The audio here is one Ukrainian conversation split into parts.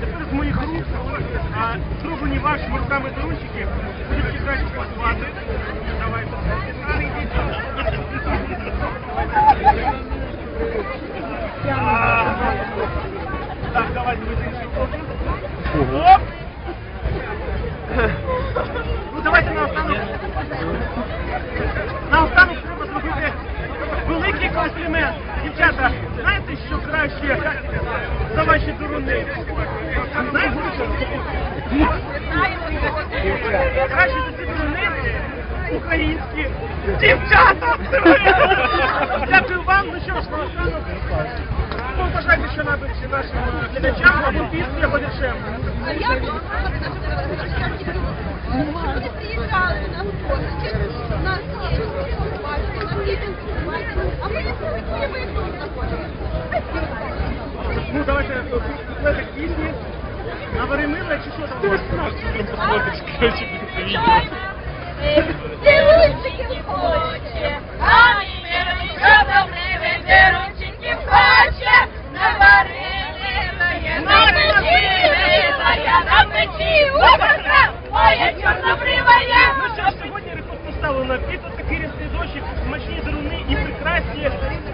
Тепер з моїх рук зроблені вашими руками доручики будуть краще працювати. Давайте. Так, давайте. Оп! Ну давайте наостанок. Наостанок треба зробити великий комплімент. Дівчата, знаєте, що краще за ваші дуруни? Знаєте, що? Краще за ці дуруни українські дівчата! Дякую вам, ну що ж. Побажайте що-небудь нашим глядачам або або віршем. А я думаю, Люди приїжджали у нас в гості, у нас є бачите, у нас є а ми не тут знаходимося. Ну давайте куплетик пісні. Навари миле чи що там? А що на на що ж,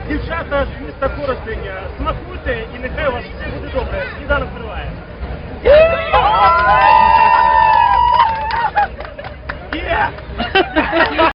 дівчата з міста Коростеня. Смакуйте і нехай у вас все буде добре. Сніданок триває.